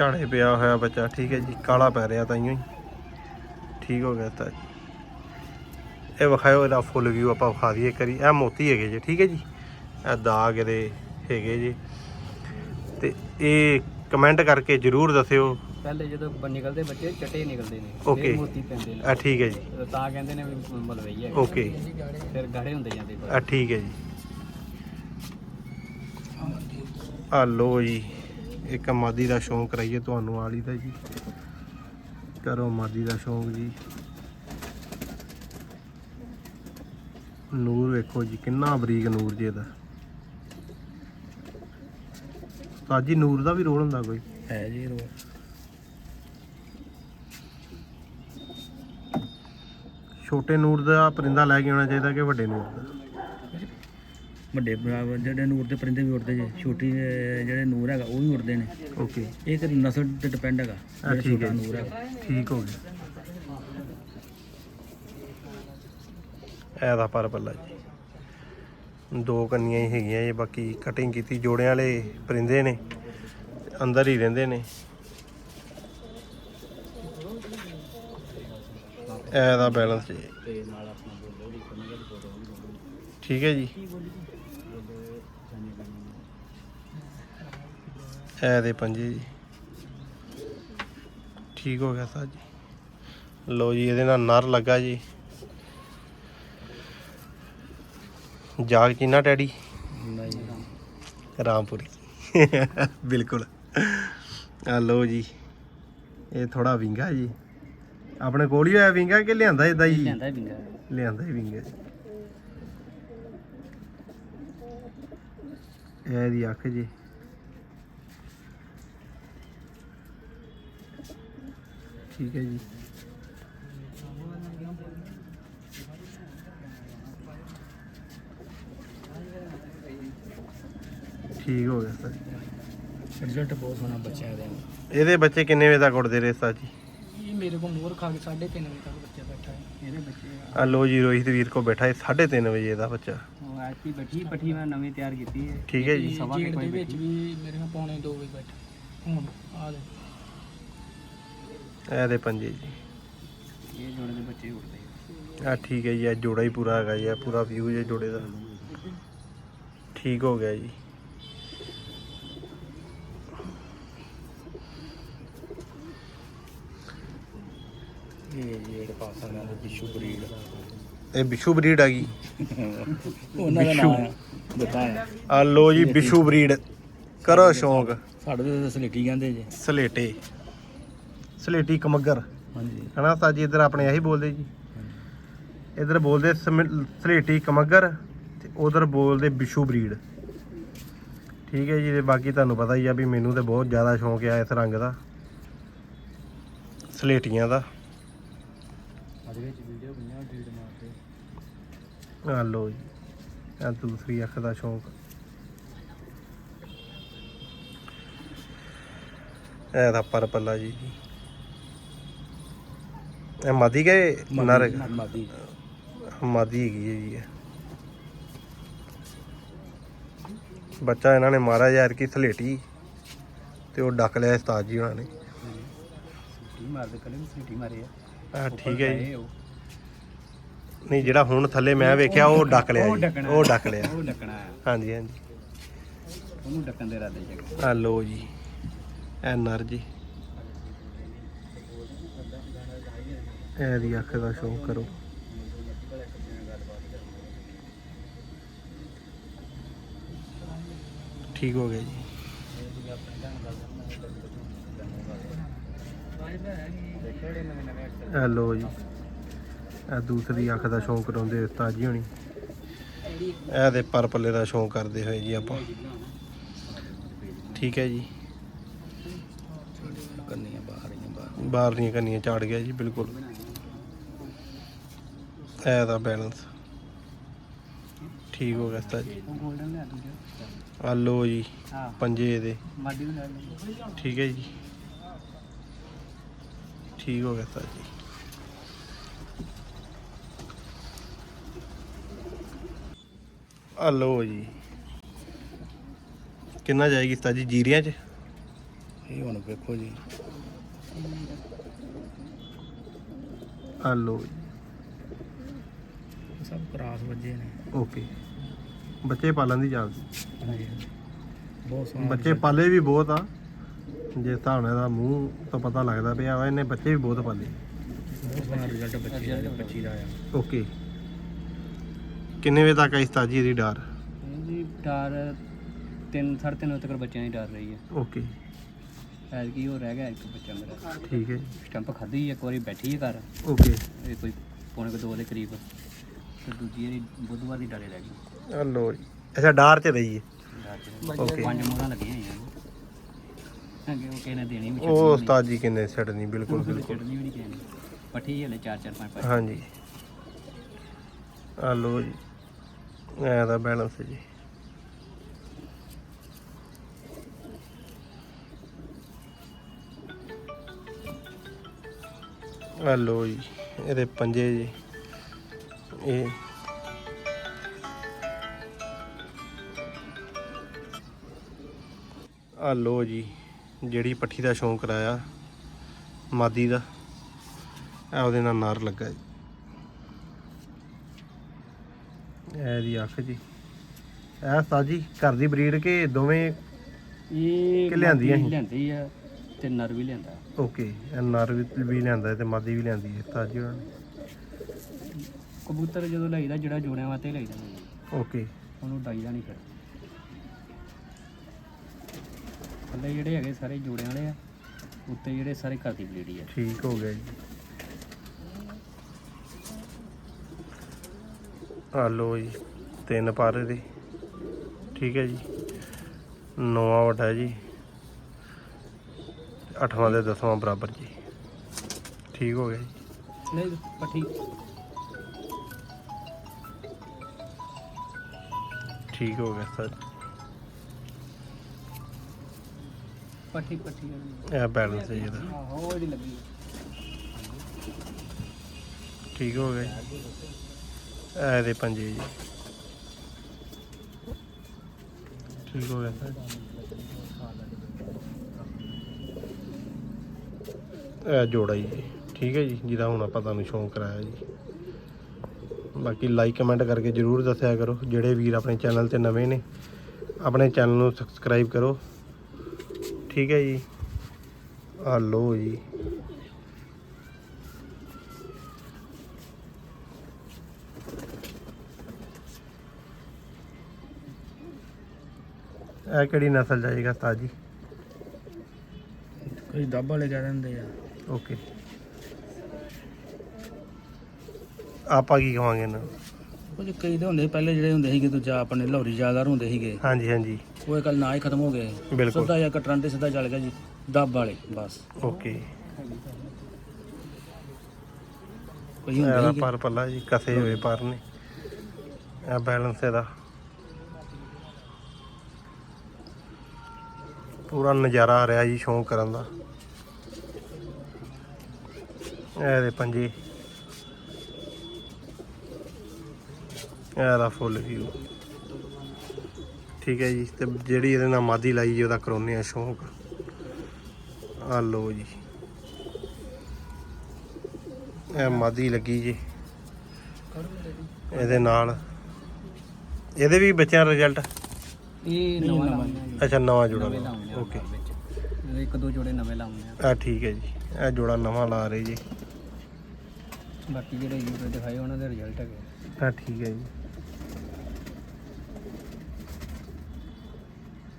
ਝਾੜੇ ਪਿਆ ਹੋਇਆ ਬੱਚਾ ਠੀਕ ਹੈ ਜੀ ਕਾਲਾ ਪੈ ਰਿਹਾ ਤਾਈਓ ਹੀ। ਠੀਕ ਹੋ ਗਿਆ ਤਾਂ। ਇਹ ਵਿਖਾਇਓ ਇਹਦਾ ਫੁੱਲ ਵਿਊ ਆਪਾਂ ਵਿਖਾ ਦਈਏ ਕਰੀ ਇਹ ਮੋਤੀ ਹੈਗੇ ਜੀ ਠੀਕ ਹੈ ਜੀ। ਇਹ ਦਾਗ ਇਹਦੇ ਹੈਗੇ ਜੀ। ਤੇ ਇਹ ਕਮੈਂਟ ਕਰਕੇ ਜਰੂਰ ਦੱਸਿਓ। ਪਹਿਲੇ ਜਦੋਂ ਬ- ਨਿਕਲਦੇ ਬੱਚੇ ਚਟੇ ਨਿਕਲਦੇ ਨੇ। Okay. ਫਿਰ ਮੋਤੀ ਪੈਂਦੇ ਨੇ। ਆ ਠੀਕ ਹੈ ਜੀ। ਤਾਂ ਕਹਿੰਦੇ ਨੇ ਵੀ ਮਲਵਈ ਹੈ। ਓਕੇ ਫਿਰ ਗਾੜੇ ਹੁੰਦੇ ਜਾਂਦੇ। ਆ ਠੀਕ ਹੈ ਜੀ। ਆ ਲੋ ਜੀ। ਇੱਕ ਮਾਦੀ ਦਾ ਸ਼ੌਂਕ ਕਰਾਈਏ ਤੁਹਾਨੂੰ ਆਲੀ ਦਾ ਜੀ। ਕਰੋ ਮਾਦੀ ਦਾ ਸ਼ੌਂਕ ਜੀ। ਨੂਰ ਵੇਖੋ ਜੀ ਕਿੰਨਾ ਬਰੀਕ ਨੂਰ ਜੀ ਇਹਦਾ। ਸਾਜੀ ਨੂਰ ਦਾ ਵੀ ਰੋਲ ਹੁੰਦਾ ਕੋਈ? ਹੈ ਜੀ ਰੋ ਛੋਟੇ ਨੂਰ ਦਾ ਪਰਿੰਦਾ ਲੈ ਕੇ ਆਉਣਾ ਚਾਹੀਦਾ ਕਿ ਵੱਡੇ ਨੂਰ ਦਾ? ਵੱਡੇ ਬਰਾਬਰ ਜਿਹੜੇ ਨੂਰ ਦੇ ਪਰਿੰਦੇ ਵੀ ਉੜਦੇ ਜੇ ਛੋਟੀ ਅਹ, ਜਿਹੜੇ ਨੂਰ ਹੈਗਾ ਉਹ ਵੀ ਉੜਦੇ ਨੇ। ਓਕੇ। ਇਹ ਤੇ ਨਸਲ ਤੇ ਡਿਪੈਂਡ ਹੈਗਾ ਜਿਹੜਾ ਠੀਕ ਹੈ ਛੋਟਾ। ਨੂਰ ਹੈਗਾ। ਠੀਕ ਹੋ ਗਿਆ। ਇਹਦਾ ਪਰ ਪੱਲਾ ਜੀ। ਦੋ ਕੰਨੀਆਂ ਹੀ ਹੈਗੀਆਂ ਇਹ ਬਾਕੀ ਕਟਿੰਗ ਕੀਤੀ ਜੋੜਿਆਂ ਵਾਲੇ ਪਰਿੰਦੇ ਨੇ ਅੰਦਰ ਹੀ ਰਹਿੰਦੇ ਨੇ। ਇਹਦਾ ਬੈਲੈਂਸ ਜੀ। ਠੀਕ ਹੈ ਜੀ। ਇਹ ਦੇ ਪੰਜੇ ਜੀ। ਠੀਕ ਹੋ ਗਿਆ ਸਰ ਜੀ। ਲੋ ਜੀ ਇਹਦੇ ਨਾਲ ਨਰ ਲੱਗਾ ਜੀ। ਜਾਗ ਚੀਨਾ ਡੈਡੀ। ਨਹੀਂ ਰਾਮਪੁਰੀ। ਬਿਲਕੁਲ। ਆ ਲੋ ਜੀ ਇਹ ਥੋੜਾ ਵਿੰਗਾ ਜੀ। ਆਪਣੇ ਕੋਲ ਹੀ ਹੋਇਆ ਵਿੰਗਾ ਕਿ ਲਿਆਂਦਾ ਇਦਾਂ ਹੀ? ਜਾਂਦਾ ਬਿੰਗਾ ਲਿਆਂਦਾ ਹੀ ਵਿੰਗਾ ਇਹ ਇਹਦੀ ਅੱਖ ਜੀ। ਠੀਕ ਹੈ ਜੀ। ਠੀਕ ਹੋ ਗਿਆ ਸਰ। ਰਿਜ਼ਲਟ ਬਹੁਤ ਸੋਹਣਾ ਬੱਚਿਆਂ ਦੇ ਇਹਦੇ ਬੱਚੇ ਕਿੰਨੇ ਵਜੇ ਤੱਕ ਉੱਡਦੇ ਰਹੇ ਸਰ ਜੀ? ਇਹ ਮੇਰੇ ਕੋਲ ਮੋਰ ਖਾ ਕੇ 3:30 ਵਜੇ ਤੱਕ ਬੱਚਾ ਬੈਠਾ ਹੈ। ਇਹਦੇ ਬੱਚੇ ਆ। ਲੋ ਜੀ ਰੋਹਿਤ ਵੀਰ ਕੋ ਬੈਠਾ ਹੈ 3:30 ਵਜੇ ਦਾ ਬੱਚਾ। ਉਹ ਐਸੀ ਬੱਠੀ ਪੱਠੀ ਮੈਂ ਨਵੀਂ ਤਿਆਰ ਕੀਤੀ ਹੈ। ਠੀਕ ਹੈ ਜੀ। ਸਵਾ ਕੇ ਕੋਈ ਵਿੱਚ ਵੀ ਮੇਰੇ ਕੋਲ ਪੌਣੇ 2 ਵਜੇ ਬੈਠਾ। ਹੁਣ ਆ ਦੇ ਇਹਦੇ ਪੰਜੇ ਜੀ। ਇਹ ਜੋੜੇ ਦੇ ਬੱਚੇ ਉੱਡਦੇ ਆ। ਠੀਕ ਹੈ ਜੀ ਇਹ ਜੋੜਾ ਹੀ ਪੂਰਾ ਹੈਗਾ ਜੀ ਇਹ ਪੂਰਾ ਵਿਊ ਜੇ ਜੋੜੇ ਦਾ। ਠੀਕ ਹੋ ਗਿਆ ਜੀ। ਇਹ ਜਿਹੜੇ ਪਾਸਾ ਨਾਲ ਬਿਸ਼ੂ ਬਰੀਡ। ਇਹ ਬਿਸ਼ੂ ਬਰੀਡ ਆ ਗਈ ਉਹਨਾਂ ਦਾ ਨਾਮ ਹੈ ਆ ਲੋ ਜੀ ਬਿਸ਼ੂ ਬਰੀਡ। ਕਰੋ ਸ਼ੌਂਕ। ਸਾਡੇ ਤੇ ਸਲੇਟੀ ਕਹਿੰਦੇ ਜੇ। ਸਲੇਟੇ। ਸਲੇਟੀ ਕਮੱਗਰ। ਹਾਂਜੀ। ਹਨਾ ਸਾਜੀ ਇੱਧਰ ਆਪਣੇ ਇਹੀ ਬੋਲਦੇ ਜੀ। ਇੱਧਰ ਬੋਲਦੇ ਸਮਿ- ਸਲੇਟੀ ਕਮੱਗਰ ਤੇ ਉਧਰ ਬੋਲਦੇ ਬਿਸ਼ੂ ਬਰੀਡ। ਠੀਕ ਹੈ ਜੀ ਤੇ ਬਾਕੀ ਤੁਹਾਨੂੰ ਪਤਾ ਹੀ ਆ ਵੀ ਮੈਨੂੰ ਤੇ ਬਹੁਤ ਜ਼ਿਆਦਾ ਸ਼ੌਂਕ ਆ ਇਸ ਰੰਗ ਦਾ। ਸਲੇਟੀਆਂ ਦਾ। ਅੱਜ ਵਿੱਚ ਵੀਡੀਓ ਬਣਿਆ ਡੀਡ ਮਾਰਦੇ ਆ ਲੋ ਜੀ ਆ ਦੂਸਰੀ ਅੱਖ ਦਾ ਸ਼ੌਂਕ। ਇਹ ਦਾ ਪਰ ਪੱਲਾ ਜੀ। ਇਹ ਮਾਦੀ ਕੇ ਨਰ? ਮਾਦੀ ਮਾਦੀ। ਹੈਗੀ ਹੈ ਜੀ ਇਹ। ਬੱਚਾ ਇਹਨਾਂ ਨੇ ਮਾਰਾ ਯਾਰ ਕੀ ਸਲੇਟੀ ਤੇ ਉਹ ਡੱਕ ਲਿਆ ਉਸਤਾਦ ਜੀ ਉਹਨਾਂ ਨੇ। ਸਿੱਟੀ ਮਾਰਦੇ ਕੱਲੇ ਵੀ ਸਿੱਟੀ ਮਾਰੇ ਆ। ਆ ਠੀਕ ਹੈ ਜੀ। ਇਹ ਉਹ। ਨਹੀਂ ਜਿਹੜਾ ਹੁਣ ਥੱਲੇ ਮੈਂ ਵੇਖਿਆ ਉਹ ਡੱਕ ਲਿਆ ਉਹ ਜੀ। ਡੱਕਣਾ। ਉਹ ਡੱਕ ਲਿਆ। ਉਹ ਡੱਕਣਾ। ਆ ਹਾਂਜੀ ਹਾਂਜੀ। ਉਹਨੂੰ ਡੱਕਣ ਦੇ ਇਰਾਦੇ ਚ ਆ ਲੋ ਜੀ। ਨਰ ਜੀ ਇਹਦੀ ਅੱਖ ਦਾ ਸ਼ੌਂਕ ਕਰੋ। ਠੀਕ ਹੋ ਗਿਆ ਜੀ। ਇਹ ਲੋ ਜੀ। ਇਹ ਦੂਸਰੀ ਅੱਖ ਦਾ ਸ਼ੌਂਕ ਕਰਾਉਂਦੇ ਉਸਤਾਦ ਜੀ ਹੋਣੀ। ਇਹ ਦੇ ਪਰ ਪੱਲੇ ਦਾ ਸ਼ੌਂਕ ਕਰਦੇ ਹੋਏ ਜੀ ਆਪਾਂ। ਠੀਕ ਹੈ ਜੀ। ਕੰਨੀਆਂ ਬਾਹਰ ਬਾਹਰ। ਬਾਹਰ ਦੀਆਂ ਕੰਨੀਆਂ ਝਾੜ ਗਿਆ ਜੀ ਬਿਲਕੁਲ। ਇਹ ਦਾ ਬੈਲੈਂਸ ਠੀਕ ਹੋ ਗਿਆ ਉਸਤਾਦ ਜੀ। ਉਹ ਗੋਲਡਨ ਲੈ ਦੂਜਾ ਆ ਲੋ ਜੀ ਹਾਂ। ਪੰਜੇ ਇਹਦੇ। ਮਾਡੀ ਨੂੰ ਲੈ ਲਓ। ਠੀਕ ਹੈ ਜੀ। ਠੀਕ ਹੋ ਗਿਆ ਉਸਤਾਦ ਜੀ। ਆ ਲੋ ਜੀ। ਕਿੰਨਾ ਜਾਏਗੀ ਉਸਤਾਦ ਜੀ ਜੀਰੀਆਂ ਚ? ਇਹ ਹੁਣ ਵੇਖੋ ਜੀ। ਆ ਲਓ ਜੀ। ਸਭ ਕਰਾਸ ਵੱਜੇ ਨੇ। ਓਕੇ ਬੱਚੇ ਪਾਲਣ ਦੀ ਜਾਨ ਹਾਂਜੀ। ਬਹੁਤ ਸੋਹਣਾ ਬੱਚੇ ਪਾਲੇ ਵੀ ਬਹੁਤ ਆ। ਜੇ ਨਾਲ ਇਹਦਾ ਮੂੰਹ ਤੋਂ ਪਤਾ ਲੱਗਦਾ ਪਿਆ ਵਾ ਇਹਨੇ ਬੱਚੇ ਵੀ ਬਹੁਤ ਪਾਲੇ। ਬਹੁਤ ਸੋਹਣਾ ਰਿਜ਼ਲਟ ਬੱਚੇ ਦਾ ਬੱਚੀ ਦਾ ਆਇਆ। ਓਕੇ ਕਿੰਨੇ ਵਜੇ ਤੱਕ ਆਈ ਸਤਾਜੀ ਇਹਦੀ ਡਾਰ? ਜੀ ਡਰ ਤਿੰਨ ਸਾਢੇ ਤਿੰਨ ਵਜੇ ਤੱਕ ਬੱਚਿਆਂ ਦੀ ਡਰ ਰਹੀ ਹੈ। ਓਕੇ ਐਤਕੀ ਉਹ ਰਹਿ ਗਿਆ ਇੱਕ ਬੱਚਾ ਮੇਰਾ। ਠੀਕ ਹੈ। ਸਟੰਪ ਖਾਧੀ ਇੱਕ ਵਾਰੀ ਬੈਠੀ ਹੈ ਘਰ। ਓਕੇ ਇਹ ਕੋਈ ਪੌਣੇ ਕੁ ਦੋ ਦੇ ਕਰੀਬ। ਤੇ ਦੂਜੀ ਵਾਰੀ ਬੁੱਧਵਾਰ ਦੀ ਡਰੇ ਰਹਿ ਗਈ ਆ ਲਓ ਜੀ। ਅੱਛਾ ਡਾਰ ਚ ਰਹੀ ਹੈ। ਓਕੇ। ਪੰਜ ਮੋਹਰਾਂ ਲੱਗੀਆਂ ਹੋਈਆਂ ਨੇ। ਅੱਗੇ ਉਹ ਨੇ ਦੇਣੀ ਵੀ ਉਹ ਉਸਤਾਦ ਜੀ ਕਿੰਨੇ ਛੱਡਣੀ ਬਿਲਕੁਲ ਬਿਲਕੁਲ। ਚੜਨੀ ਵੀ ਨਹੀਂ ਨੇ ਪੱਠੀ ਹਲੇ ਚਾਰ ਚਾਰ ਪੰਜ ਪੰਜ। ਹਾਂਜੀ। ਆ ਲਓ ਜੀ। ਐ ਦਾ ਬੈਲੈਂਸ ਹੈ ਜੀ। ਆ ਲਓ ਜੀ। ਇਹਦੇ ਪੰਜੇ ਜੀ। ਇਹ। ਆ ਲਓ ਜੀ ਜਿਹੜੀ ਪੱਠੀ ਦਾ ਸ਼ੌਂਕ ਕਰਾਇਆ ਮਾਦੀ ਦਾ। ਇਹ ਉਹਦੇ ਨਾਲ ਨਾਰ ਲੱਗਾ ਜੀ। ਇਹ ਦੀ ਅੱਖ ਜੀ। ਇਹ ਸਾਜੀ ਘਰ ਦੀ ਬਰੀਡ ਕੇ ਦੋਵੇਂ ਇਹ ਕਿ ਲਿਆਂਦੀਆਂ ਸੀ? ਲਿਆਂਦੀ ਆ ਤੇ ਨਰ ਵੀ ਲਿਆਂਦਾ। ਓਕੇ ਇਹ ਨਰ ਵੀ ਵੀ ਲਿਆਂਦਾ ਤੇ ਮਾਦੀ ਵੀ ਲਿਆਂਦੀ ਹੈ ਤਾਜੀ ਉਹਨਾਂ ਨੇ। ਕਬੂਤਰ ਜਦੋਂ ਲਈਦਾ ਜਿਹੜਾ ਜੋੜਿਆਂ ਵਾਸਤੇ ਲਈਦਾ। ਓਕੇ। ਉਹਨੂੰ ਡਾਈਦਾ ਨਹੀਂ ਫਿਰ। ਥੱਲੇ ਜਿਹੜੇ ਹੈਗੇ ਸਾਰੇ ਜੋੜਿਆਂ ਵਾਲੇ ਆ ਉੱਤੇ ਜਿਹੜੇ ਸਾਰੇ ਘਰ ਦੀ ਬਲੀਡੀ ਆ। ਠੀਕ ਹੋ ਗਿਆ ਜੀ। ਆ ਜੀ ਤਿੰਨ ਪਾਰੇ ਦੇ ਠੀਕ ਹੈ ਜੀ। ਨੌਵਾਂ ਵੱਡਾ ਜੀ। ਅੱਠਵਾਂ ਤੇ ਦਸਵਾਂ ਬਰਾਬਰ ਜੀ। ਠੀਕ ਹੋ ਗਿਆ ਜੀ। ਨਹੀਂ ਪੱਠੀ ਠੀਕ ਹੋ ਗਿਆ ਸਰ। ਪੱਠੀ ਪੱਠੀ ਇਹ ਬੈਲੈਂਸ ਹੈ ਜੀ ਇਹਦਾ। ਆਹੋ ਜਿਹੜੀ ਲੱਗੀ। ਠੀਕ ਹੋ ਗਿਆ ਜੀ ਇਹ ਇਹਦੇ ਪੰਜੇ ਜੀ। ਠੀਕ ਹੋ ਗਿਆ ਸਰ। ਇਹ ਜੋੜਾ ਜੀ। ਠੀਕ ਹੈ ਜੀ ਜਿਹਦਾ ਹੁਣ ਆਪਾਂ ਤੁਹਾਨੂੰ ਸ਼ੌਂਕ ਕਰਾਇਆ ਜੀ। ਬਾਕੀ ਲਾਈਕ ਕਮੈਂਟ ਕਰਕੇ ਜਰੂਰ ਦੱਸਿਆ ਕਰੋ ਜਿਹੜੇ ਵੀਰ ਆਪਣੇ ਚੈਨਲ ਤੇ ਨਵੇਂ ਨੇ ਆਪਣੇ ਚੈਨਲ ਨੂੰ ਸਬਸਕ੍ਰਾਈਬ ਕਰੋ। ਠੀਕ ਹੈ ਜੀ। ਆ ਲੋ ਜੀ। ਇਹ ਕਿਹੜੀ ਨਸਲ ਜਾਏਗਾ ਤਾਜੀ ਕੋਈ ਦੱਬ ਵਾਲੇ ਕਹਿ ਦਿੰਦੇ ਆ। ਓਕੇ ਆਪਾਂ ਕੀ ਕਵਾਂਗੇ ਇਹਨਾਂ ਨੂੰ? ਕੁਝ ਕਈ ਦੇ ਹੁੰਦੇ ਸੀ ਪਹਿਲੇ ਜਿਹੜੇ ਹੁੰਦੇ ਸੀਗੇ ਦੂਜਾ ਆਪਣੇ ਲਾਹੌਰੀ ਜ਼ਿਆਦਾਰ ਹੁੰਦੇ ਸੀਗੇ। ਹਾਂਜੀ ਹਾਂਜੀ। ਉਹ ਇਹ ਕੱਲ ਨਾ ਹੀ ਖਤਮ ਹੋ ਗਏ। ਬਿਲਕੁਲ। ਸਿੱਧਾ ਜਾਂ ਕਟਰਾਂ ਤੇ ਸਿੱਧਾ ਚੱਲ ਗਿਆ ਜੀ ਦੱਬ ਵਾਲੇ ਬਸ। ਓਕੇ। ਕੋਈ ਇਹਦਾ ਹੁੰਦੇ ਸੀਗੇ। ਪਰ ਪੱਲਾ ਜੀ ਕਸੇ ਹੋਏ ਪਰ ਨੇ। ਇਹ ਬੈਲੈਂਸ ਇਹਦਾ। ਪੂਰਾ ਨਜ਼ਾਰਾ ਆ ਰਿਹਾ ਜੀ ਸ਼ੌਂਕ ਕਰਨ ਦਾ। ਇਹਦੇ ਪੰਜੇ। ਇਹਦਾ ਫੁੱਲ ਵਿਊ ਠੀਕ ਹੈ ਜੀ ਤੇ ਜਿਹੜੀ ਇਹਦੇ ਨਾਲ ਮਾਦੀ ਲਾਈ ਜੀ ਉਹਦਾ ਕਰਾਉਨੇ ਆ ਸ਼ੌਂਕ। ਆ ਲੋ ਜੀ। ਇਹ ਮਾਦੀ ਲੱਗੀ ਜੀ। ਇਹਦੇ ਨਾਲ। ਇਹਦੇ ਵੀ ਬੱਚਿਆਂ ਰਿਜ਼ਲਟ ਇਹ ਨਵਾਂ ਲਾਉਂਦੇ ਅੱਛਾ ਨਵਾਂ ਜੋੜਾ ਓਕੇ ਇੱਕ ਦੋ ਜੋੜੇ ਨਵੇਂ ਲਾਉਂਦੇ ਆ। ਆ ਠੀਕ ਹੈ ਜੀ। ਇਹ ਜੋੜਾ ਨਵਾਂ ਲਾ ਰਹੇ ਜੀ। ਬਾਕੀ ਜਿਹੜੇ YouTube ਦਿਖਾਏ ਉਹਨਾਂ ਦੇ ਰਿਜ਼ਲਟ ਹੈਗੇ ਆ। ਠੀਕ ਹੈ ਜੀ।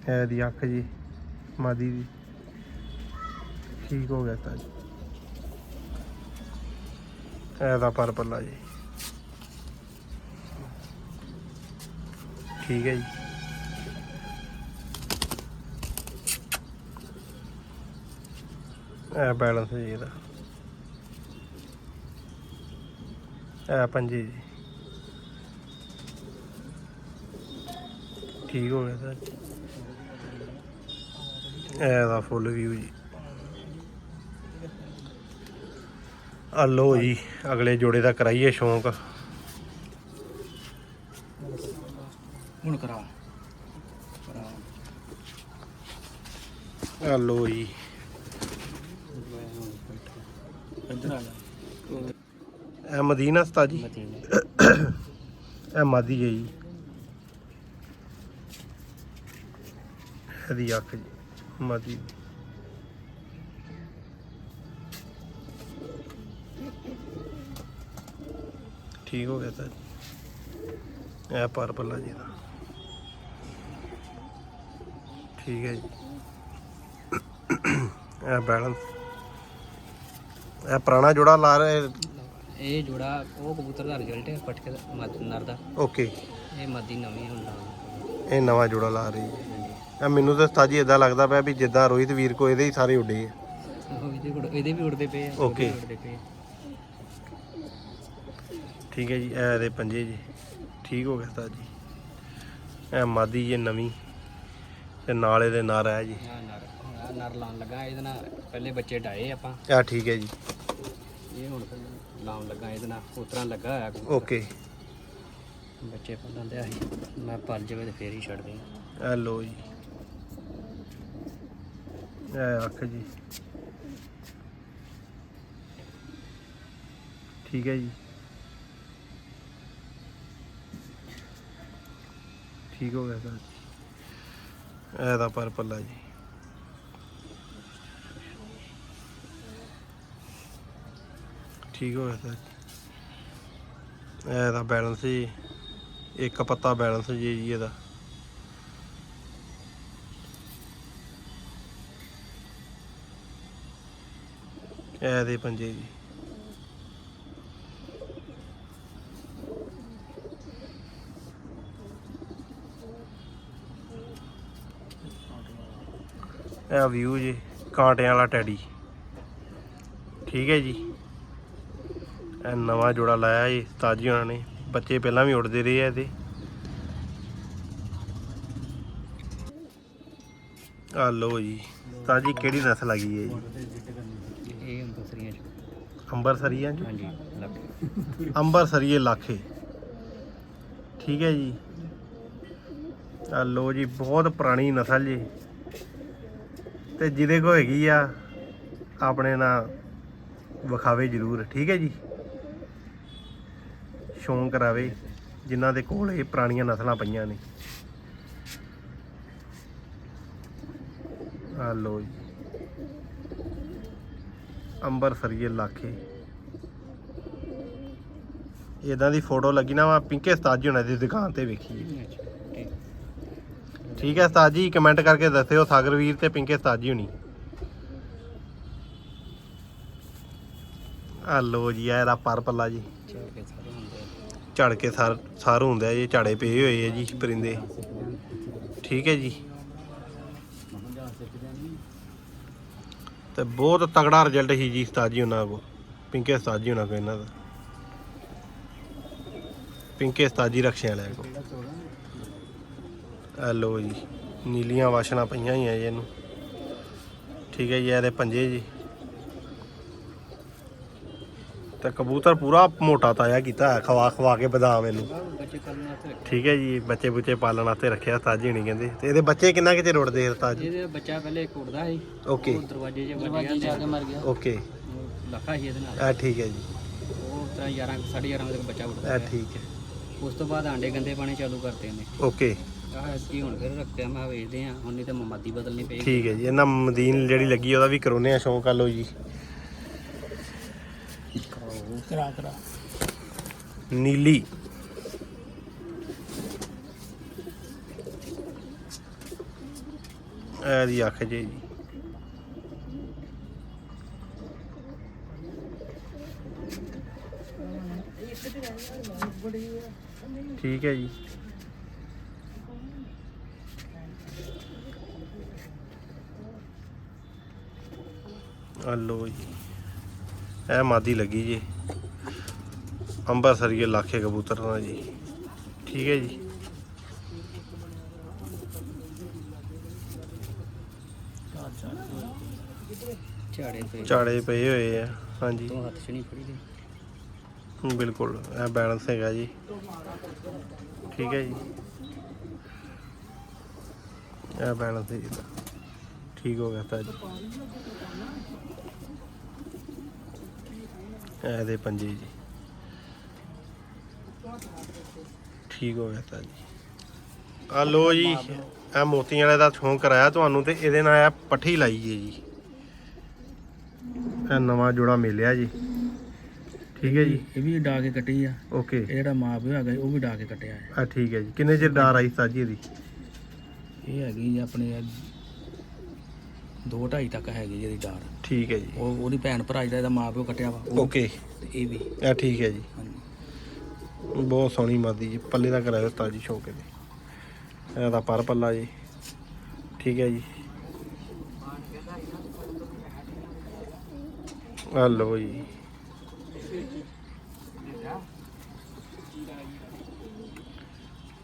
ਇਹ ਦੀ ਅੱਖ ਜੀ, ਮਾਦੀ ਦੀ। ਠੀਕ ਹੋ ਗਿਆ ਤਾਂ ਜੀ। ਇਹਦਾ ਪਰ ਪੱਲਾ ਜੀ। ਠੀਕ ਹੈ ਜੀ। ਇਹ ਬੈਲੈਂਸ ਜੀ ਇਹਦਾ। ਇਹ ਪੰਜੇ ਜੀ। ਠੀਕ ਹੋ ਗਿਆ ਸਰ ਇਹਦਾ ਫੁੱਲ ਵਿਊ ਜੀ। ਆ ਲੋ ਜੀ ਅਗਲੇ ਜੋੜੇ ਦਾ ਕਰਾਈਏ ਸ਼ੌਂਕ। ਹੁਣ ਕਰਾ ਆ ਲੋ ਜੀ। ਇੱਧਰ ਆ ਇਹ ਮਦੀਨਾ ਉਸਤਾਦ ਜੀ। ਇਹ ਮਾਦੀ ਹੈ ਜੀ। ਇਹਦੀ ਅੱਖ ਜੀ। ਮਾਦੀ। ਠੀਕ ਹੋ ਗਿਆ ਤਾਂ ਇਹ ਪਰ ਪੱਲਾ ਜੀ ਦਾ। ਠੀਕ ਹੈ ਜੀ। ਇਹ ਬੈਲੈਂਸ ਇਹ ਪੁਰਾਣਾ ਜੋੜਾ ਲਾ ਰਹੇ ਇਹ ਜੋੜਾ ਉਹ ਕਬੂਤਰ ਦਾ ਰਿਜ਼ਲਟ ਹੈ ਪਟਕੇ ਦਾ ਮਦ- ਨਰ ਦਾ। ਓਕੇ। ਇਹ ਮਾਦੀ ਨਵੀਂ ਹੁੰਦਾ ਇਹ ਨਵਾਂ ਜੋੜਾ ਲਾ ਰਹੀ ਹੈ ਇਹ ਮੈਨੂੰ ਤਾਂ ਉਸਤਾਦ ਜੀ ਇਦਾਂ ਲੱਗਦਾ ਪਿਆ ਵੀ ਜਿੱਦਾਂ ਰੋਹਿਤ ਵੀਰ ਕੋ ਇਹਦੇ ਹੀ ਸਾਰੇ ਉੱਡੇ ਆ। ਇਹਦੇ ਵੀ ਉੜਦੇ ਪਏ ਆ ਉਹਦੇ Okay. ਵੀ ਉੜਦੇ ਪਏ ਆ। ਠੀਕ ਹੈ ਜੀ ਇਹ ਇਹਦੇ ਪੰਜੇ ਜੀ। ਠੀਕ ਹੋ ਗਿਆ ਉਸਤਾਦ ਜੀ। ਇਹ ਮਾਦੀ ਜੇ ਨਵੀਂ ਤੇ ਨਾਲ ਇਹਦੇ ਨਰ ਹੈ ਜੀ। ਆਹ ਨਰ ਆਹ ਨਰ ਲਾਉਣ ਲੱਗਾ ਇਹਦੇ ਨਾਲ ਪਹਿਲੇ ਬੱਚੇ ਡਾਏ ਆਪਾਂ। ਇਹ ਠੀਕ ਹੈ ਜੀ। ਇਹ ਹੁਣ ਲਾਉਣ ਲੱਗਾ ਇਹਦੇ ਨਾਲ ਉਤਰਾਂ ਲੱਗਾ ਹੋਇਆ ਕਬੂਤਰ। ਓਕੇ ਬੱਚੇ ਪੱਲਾਂ ਦੇ ਆਹੀ ਮੈਂ ਪਲ ਜਾਵੇ ਤੇ ਫੇਰ ਹੀ ਛੱਡ ਦੇ ਇਹ ਲੋ ਜੀ। ਇਹ ਅੱਖ ਜੀ। ਠੀਕ ਹੈ ਜੀ। ਠੀਕ ਹੋ ਗਿਆ ਸਰ। ਇਹਦਾ ਪਰ ਪੱਲਾ ਜੀ। ਠੀਕ ਹੋ ਗਿਆ ਸਰ। ਇਹਦਾ ਬੈਲੈਂਸ ਜੀ, ਇੱਕ ਪੱਤਾ ਬੈਲੈਂਸ ਜੀ ਜੀ, ਇਹਦਾ। ਇਹ ਦੇ ਪੰਜੇ ਜੀ। ਇਹ ਵਿਊ ਜੀ, ਕਾਂਟਿਆਂ ਵਾਲਾ ਟੈਡੀ। ਠੀਕ ਹੈ ਜੀ। ਇਹ ਨਵਾਂ ਜੋੜਾ ਲਾਇਆ ਜੀ, ਤਾਜੀ ਉਹਨਾਂ ਨੇ। ਬੱਚੇ ਪਹਿਲਾਂ ਵੀ ਉੱਡਦੇ ਰਹੇ ਆ ਇਹਦੇ। ਆ ਲੋ ਜੀ, ਤਾਜੀ ਕਿਹੜੀ ਨਸਲ ਆ ਗਈ ਹੈ ਜੀ? ਅੰਬਰਸਰੀਆਂ ਜੀ। ਹਾਂਜੀ ਅੰਬਰਸਰੀਏ ਲਾਖੇ ਠੀਕ ਹੈ ਜੀ। ਆ ਲੋ ਜੀ ਬਹੁਤ ਪੁਰਾਣੀ ਨਸਲ ਜੀ। ਤੇ ਜਿਹਦੇ ਕੋ ਹੈਗੀ ਆ ਆਪਣੇ ਨਾਲ ਵਿਖਾਵੇ ਜ਼ਰੂਰ। ਠੀਕ ਹੈ ਜੀ। ਸ਼ੌਂਕ ਕਰਾਵੇ ਜਿਨ੍ਹਾਂ ਦੇ ਕੋਲ ਇਹ ਪੁਰਾਣੀਆਂ ਨਸਲਾਂ ਪਈਆਂ ਨੇ। ਆ ਲੋ ਜੀ। ਅੰਬਰਸਰੀਏ ਲਾਖੇ ਇਦਾਂ ਦੀ ਫੋਟੋ ਲੱਗੀ ਨਾ ਵਾ ਪਿੰਕੇ ਉਸਤਾਦ ਜੀ ਹੁਣਾਂ ਦੀ ਦੁਕਾਨ ਤੇ ਵੇਖੀ ਠੀਕ। ਹੈ ਉਸਤਾਦ ਜੀ ਕਮੈਂਟ ਕਰਕੇ ਦੱਸਿਓ ਸਾਗਰ ਵੀਰ ਤੇ ਪਿੰਕੇ ਉਸਤਾਦ ਜੀ ਹੁਣੀ। ਆ ਲੋ ਜੀ ਆ ਇਹਦਾ ਪਰ ਪੱਲਾ ਜੀ। ਝੜ ਕੇ ਸਾਰ ਸਾਰ ਹੁੰਦੇ ਆ ਜੀ ਝਾੜੇ ਪਏ ਹੋਏ ਆ ਜੀ ਪਰਿੰਦੇ। ਠੀਕ ਹੈ ਜੀ। ਤੇ ਬਹੁਤ ਤਗੜਾ ਰਿਜ਼ਲਟ ਸੀ ਜੀ ਉਸਤਾਦ ਜੀ ਉਹਨਾਂ ਕੋ ਪਿੰਕੇ ਉਸਤਾਦ ਜੀ ਉਹਨਾਂ ਕੋ ਇਹਨਾਂ ਦਾ। ਪਿੰਕੇ ਉਸਤਾਦ ਜੀ ਰਖਸ਼ਿਆਂ ਲੈ ਕੋ ਆ ਲੋ ਜੀ ਨੀਲੀਆਂ ਵਾਸ਼ਣਾ ਪਈਆਂ ਹੀ ਆ ਜੀ ਇਹਨੂੰ। ਠੀਕ ਹੈ ਜੀ ਇਹਦੇ ਪੰਜੇ ਜੀ। ਤੇ ਕਬੂਤਰ ਪੂਰਾ ਮੋਟਾ ਤਾਇਆ ਕੀਤਾ ਹੈ ਖਵਾ ਖਵਾ ਕੇ ਬਦਾਮ ਇਹਨੂੰ। ਠੀਕ ਹੈ ਜੀ ਬੱਚੇ ਬੁੱਚੇ ਪਾਲਣ ਵਾਸਤੇ ਰੱਖਿਆ ਉਸਤਾਦ ਜੀ ਨਹੀਂ ਕਹਿੰਦੇ। ਤੇ ਇਹਦੇ ਬੱਚੇ ਕਿੰਨਾ ਕਿਤੇ ਰੁੜਦੇ ਆ ਉਸਤਾਦ ਜੀ ਇਹਦੇ ਬੱਚਾ ਪਹਿਲੇ ਇੱਕ ਉੱਡਦਾ ਸੀ। ਓਕੇ। ਉਹ ਦਰਵਾਜ਼ੇ 'ਚ ਵੱਜ ਗਿਆ ਜਾ ਕੇ ਮਰ ਗਿਆ। ਓਕੇ। ਲੱਖਾ ਸੀ ਇਹਦੇ ਨਾਲ। ਆ ਠੀਕ ਹੈ ਜੀ। ਉਹ ਤਰ੍ਹਾਂ 11 11:30 ਵਜੇ ਤੱਕ ਬੱਚਾ ਉੱਡਦਾ ਆ। ਠੀਕ ਹੈ। ਉਸ ਤੋਂ ਬਾਅਦ ਆਂਡੇ ਗੰਦੇ ਪਾਣੇ ਚਾਲੂ ਕਰਤੇ ਨੇ। ਓਕੇ। ਆਹ ਕੀ ਹੁਣ ਫਿਰ ਰੱਖਿਆ ਮੈਂ ਵੇਚਦੇ ਆ ਹੁਣ ਨਹੀਂ ਤਾਂ ਮਮਾਦੀ ਬਦਲਣੀ ਪਏਗੀ। ਠੀਕ ਹੈ ਜੀ ਇਹਨਾਂ ਮਦੀਨ ਜਿਹੜੀ ਲੱਗੀ ਉਹਦਾ ਵੀ ਕਰਾਉਨੇ ਆ ਸ਼ੌਂਕ ਆ ਲਓ ਜੀ। ਕਰਾ ਕਰਾ। ਨੀਲੀ। ਇਹਦੀ ਅੱਖ ਜੇ ਜੀ। ਠੀਕ ਹੈ ਜੀ। ਆ ਲਓ ਜੀ। ਇਹ ਮਾਦੀ ਲੱਗੀ ਜੀ। ਅੰਬਰਸਰੀਏ ਲਾਖੇ ਕਬੂਤਰ ਦਾ ਜੀ। ਠੀਕ ਹੈ ਜੀ। ਝਾੜੇ ਪਏ। ਝਾੜੇ ਪਏ ਹੋਏ ਆ। ਹਾਂਜੀ। ਤੋਂ ਹੱਥ 'ਚ ਨਹੀਂ ਫੜੀ ਦੇ ਬਿਲਕੁਲ, ਇਹ ਬੈਲੈਂਸ ਹੈਗਾ ਜੀ। ਠੀਕ ਹੈ ਜੀ। ਇਹ ਬੈਲੈਂਸ ਹੈ ਜੀ ਠੀਕ ਹੋ ਗਿਆ ਤਾਂ ਜੀ। ਇਹਦੇ ਪੰਜੇ ਜੀ। ਠੀਕ ਹੋ ਗਿਆ ਤਾਂ ਜੀ। ਆ ਲੋ ਜੀ, ਇਹ ਮੋਤੀਆਂ ਵਾਲੇ ਦਾ ਸ਼ੌਂਕ ਕਰਾਇਆ ਤੁਹਾਨੂੰ ਤੇ ਇਹਦੇ ਨਾਲ ਆ ਪੱਠੀ ਲਾਈ ਹੈ ਜੀ। ਇਹ ਨਵਾਂ ਜੋੜਾ ਮਿਲਿਆ ਜੀ। ਠੀਕ ਹੈ ਜੀ। ਇਹ ਵੀ ਡਾ ਕੇ ਕੱਟੀ ਆ। ਓਕੇ। ਇਹ ਜਿਹੜਾ ਮਾਂ ਪਿਓ ਹੈਗਾ ਉਹ ਵੀ ਡਾ ਕੇ ਕੱਟਿਆ ਹੈ। ਆ ਠੀਕ ਹੈ ਜੀ। ਕਿੰਨੇ ਚਿਰ ਡਾਰ ਆਈ ਸਾਜੀ ਇਹਦੀ? ਇਹ ਹੈਗੀ ਜੀ ਆਪਣੇ ਦੋ ਢਾਈ ਤੱਕ ਹੈਗੀ ਜਿਹਦੀ ਡਾਰ ਠੀਕ ਹੈ ਜੀ। ਉਹ ਉਹਦੀ ਭੈਣ ਭਰਾ ਜਿਹੜਾ ਇਹਦਾ ਮਾਂ ਪਿਓ ਕੱਟਿਆ ਵਾ ਉਹ ਓਕੇ। ਤੇ ਇਹ ਵੀ। ਆ ਠੀਕ ਹੈ ਜੀ। ਹਾਂਜੀ। ਬਹੁਤ ਸੋਹਣੀ ਮਾਦੀ ਜੀ। ਪੱਲੇ ਦਾ ਕਰਾਇਆ ਉਸਤਾਦ ਜੀ ਸ਼ੌਂਕ ਇਹਦੇ। ਇਹਦਾ ਪਰ ਪੱਲਾ ਜੀ। ਠੀਕ ਹੈ ਜੀ। ਆ ਲਓ ਜੀ।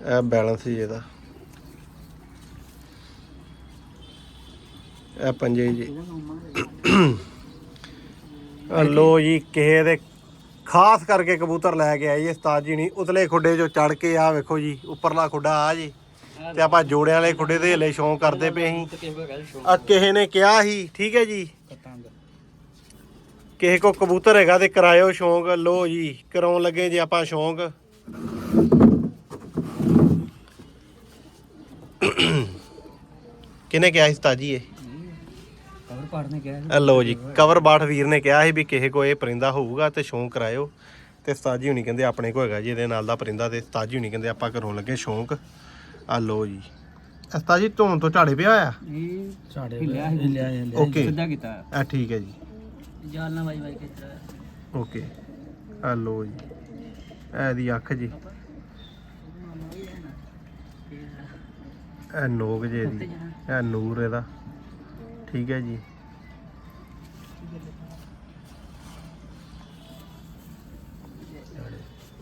ਇਹ ਬੈਲੈਂਸ ਜੀ ਇਹਦਾ। ਇਹ ਪੰਜੇ ਜੀ। ਆ ਜੀ, ਕਿਸੇ ਦੇ ਖਾਸ ਕਰਕੇ ਕਬੂਤਰ ਲੈ ਕੇ ਆਏ ਜੀ ਉਸਤਾਦ ਜੀ ਨਹੀਂ, ਉਤਲੇ ਖੁੱਡੇ ਚੋਂ ਚੜ ਕੇ ਆ ਵੇਖੋ ਜੀ, ਉੱਪਰਲਾ ਖੁੱਡਾ ਆ ਜੀ। ਤੇ ਆਪਾਂ ਜੋੜਿਆਂ ਵਾਲੇ ਖੁੱਡੇ ਦੇ ਹਲੇ ਸ਼ੌਂਕ ਕਰਦੇ ਪਏ ਸੀ। ਆ ਕਿਸੇ ਨੇ ਕਿਹਾ ਸੀ, ਠੀਕ ਹੈ ਜੀ। ਕਿਸੇ ਕੋ ਕਬੂਤਰ ਹੈਗਾ ਤੇ ਕਰਾਇਓ ਸ਼ੌਂਕ, ਲੋ ਜੀ, ਕਰਾਉਣ ਲੱਗੇ ਜੀ ਆਪਾਂ ਸ਼ੌਂਕ। ਕਿਹਨੇ ਕਿਹਾ ਸੀ ਉਸਤਾਦ ਜੀ ਇਹ? ਕਵਰ ਪਾੜ ਨੇ ਕਿਹਾ ਇਹ ਲੋ ਜੀ ਕਵਰ ਬਾਠ ਵੀਰ ਨੇ ਕਿਹਾ ਸੀ ਵੀ ਕਿਸੇ ਕੋ ਇਹ ਪਰਿੰਦਾ ਹੋਊਗਾ ਤੇ ਸ਼ੌਂਕ ਕਰਾਇਓ। ਤੇ ਉਸਤਾਦ ਜੀ ਹੁਣੀ ਕਹਿੰਦੇ ਆਪਣੇ ਕੋ ਹੈਗਾ ਜੀ ਇਹਦੇ ਨਾਲ ਦਾ ਪਰਿੰਦਾ ਤੇ ਉਸਤਾਦ ਜੀ ਹੁਣੀ ਕਹਿੰਦੇ ਆਪਾਂ ਕਰਾਉਣ ਲੱਗੇ ਸ਼ੌਂਕ। ਆ ਲੋ ਜੀ। ਉਸਤਾਦ ਜੀ ਧੋਣ ਤੋਂ ਝਾੜੇ ਪਿਆ ਆ? ਇਹ ਸਾਡੇ ਹਿੱਲਿਆ। ਹਿੱਲਿਆ ਹਿੱਲਿਆ ਓਕੇ। ਸਿੱਧਾ ਕੀਤਾ। ਆ ਠੀਕ ਹੈ ਜੀ। ਜਾਲ ਨਾ ਵਾਈ ਵਾਈ ਕਿਤਰਾ ਓਕੇ। ਆ ਲੋ ਜੀ। ਇਹ ਦੀ ਅੱਖ ਜੀ। ਇਹ ਨੋਕ ਜੇ ਦੀ। ਇਹ ਨੂਰ ਇਹਦਾ। ਠੀਕ ਹੈ ਜੀ।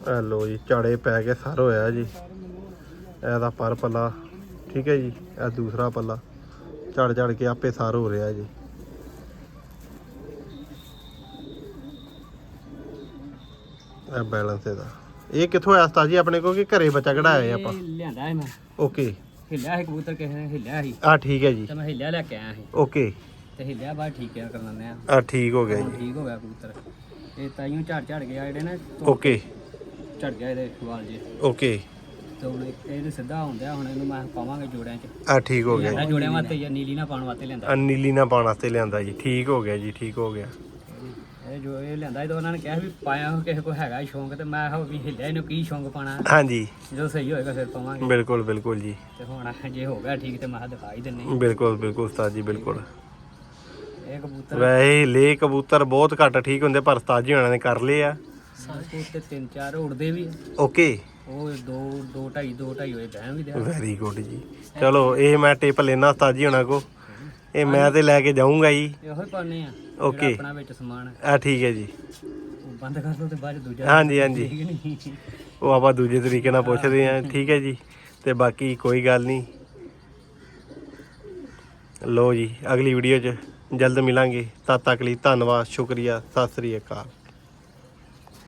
ਇਹ ਲੋ ਜੀ ਝਾੜੇ ਪੈ ਕੇ ਸਰ ਹੋਇਆ ਜੀ। ਇਹਦਾ ਪਰ ਪੱਲਾ ਠੀਕ ਹੈ ਜੀ ਇਹ ਦੂਸਰਾ ਪੱਲਾ। ਝੜ ਝੜ ਕੇ ਆਪੇ ਸਰ ਹੋ ਰਿਹਾ ਜੀ। ਇਹ ਬੈਲੈਂਸ ਇਹਦਾ। ਇਹ ਕਿੱਥੋਂ ਆਇਆ ਉਸਤਾਦ ਜੀ ਆਪਣੇ ਕੋਲ ਕਿ ਘਰੇ ਬੱਚਾ ਕਢਾਇਆ ਆਪਾਂ? ਲਿਆਂਦਾ ਹੈ ਮੈਂ। ਓਕੇ ਹਿੱਲਿਆ ਹੈ ਕਬੂਤਰ ਕਿਸੇ ਨੇ ਹਿੱਲਿਆ ਸੀ। ਆ ਠੀਕ ਹੈ ਜੀ। ਤੇ ਮੈਂ ਹਿੱਲਿਆ ਲੈ ਕੇ ਆਇਆ ਸੀ। ਓਕੇ। ਤੇ ਹਿੱਲਿਆ ਬਾਅਦ ਠੀਕ ਕਰ ਲੈਂਦੇ ਆ। ਆ ਠੀਕ ਹੋ ਗਿਆ ਹੁਣ ਜੀ। ਠੀਕ ਹੋ ਗਿਆ ਕਬੂਤਰ। ਇਹ ਤਾਈਓ ਝੜ ਝੜ ਗਿਆ ਜਿਹੜੇ ਨਾ ਓਕੇ। ਝੜ ਗਿਆ ਇਹਦੇ ਵਾਲ ਜੇ। ਓਕੇ। ਤੇ ਹੁਣ ਇਹਨੂੰ ਸਿੱਧਾ ਹੁੰਦਿਆ ਹੁਣ ਇਹਨੂੰ ਮੈਂ ਪਾਵਾਂਗੇ ਜੋੜਿਆਂ 'ਚ। ਆ ਠੀਕ ਹੋ ਗਿਆ ਜੀ। ਇਹ ਜੋੜਿਆਂ ਵਾਸਤੇ ਜਾਂ ਨੀਲੀ ਨਾ ਪਾਉਣ ਵਾਸਤੇ ਲਿਆਂਦਾ। ਆ ਨੀਲੀ ਨਾ ਪਾਉਣ ਵਾਸਤੇ ਲਿਆਂਦਾ ਜੀ। ਠੀਕ ਹੋ ਗਿਆ ਜੀ ਠੀਕ ਹੋ ਗਿਆ। ਇਹ ਜੋ ਇਹ ਲਿਆਂਦਾ ਇਹ ਤਾਂ ਉਹਨਾਂ ਨੇ ਕਿਹਾ ਵੀ ਪਾਇਆ ਹੋ ਕਿਸੇ ਕੋ ਹੈਗਾ ਸ਼ੌਂਕ ਤੇ ਮੈਂ ਕਿਹਾ ਵੀ ਹਿੱਲਿਆ ਇਹਨੂੰ ਕੀ ਸ਼ੌਂਕ ਪਾਣਾ ਹਾਂਜੀ। ਜਦੋਂ ਸਹੀ ਹੋਏਗਾ ਫਿਰ ਪਾਵਾਂਗੇ। ਬਿਲਕੁਲ ਬਿਲਕੁਲ ਜੀ। ਤੇ ਹੁਣ ਜੇ ਹੋ ਗਿਆ ਠੀਕ ਤੇ ਮੈਂ ਕਿਹਾ ਦਿਖਾ ਹੀ ਦਿੰਨੇ ਬਿਲਕੁਲ ਬਿਲਕੁਲ ਉਸਤਾਦ ਜੀ ਬਿਲਕੁਲ। ਇਹ ਕਬੂਤਰ ਵੈਸੇ ਲੇ ਕਬੂਤਰ ਬਹੁਤ ਘੱਟ ਠੀਕ ਹੁੰਦੇ ਪਰ ਉਸਤਾਦ ਜੀ ਉਹਨਾਂ ਨੇ ਕਰ ਲਏ ਆ। ਸਾਰੇ ਤੇ ਤਿੰਨ ਚਾਰ ਉੜਦੇ ਵੀ ਆ। ਓਕੇ। ਉਹ ਦੋ ਦੋ ਢਾਈ ਦੋ ਢਾਈ ਹੋਏ ਬਹਿ ਵੀ ਦਿਆ। ਵੈਰੀ ਗੁੱਡ ਜੀ। ਚਲੋ ਇਹ ਮੈਂ ਟਿਪ ਲੈਣਾ ਉਸਤਾਦ ਜੀ ਉਹਨਾਂ ਕੋ ਇਹ ਮੈਂ ਤੇ ਲੈ ਕੇ ਜਾਊਂਗਾ ਜੀ। ਇਹੋ ਹੀ ਪਾਣੇ ਆ। Okay. ਜਿਹੜਾ ਆਪਣਾ ਵਿੱਚ ਸਮਾਨ ਆ ਠੀਕ ਹੈ ਜੀ। ਉਹ ਬੰਦ ਕਰ ਦੋ ਤੇ ਬਾਅਦ 'ਚ ਦੂਜਾ ਹਾਂਜੀ ਹਾਂਜੀ। ਠੀਕ ਨਹੀਂ। ਉਹ ਆਪਾਂ ਦੂਜੇ ਤਰੀਕੇ ਨਾਲ ਪੁੱਛਦੇ ਆਂ ਠੀਕ ਹੈ ਜੀ। ਤੇ ਬਾਕੀ ਕੋਈ ਗੱਲ ਨਹੀਂ। ਲੋ ਜੀ ਅਗਲੀ ਵੀਡੀਓ 'ਚ ਜਲਦ ਮਿਲਾਂਗੇ। ਤਦ ਤੱਕ ਲਈ ਧੰਨਵਾਦ। ਸ਼ੁਕਰੀਆ। ਸਤਿ ਸ੍ਰੀ ਅਕਾਲ।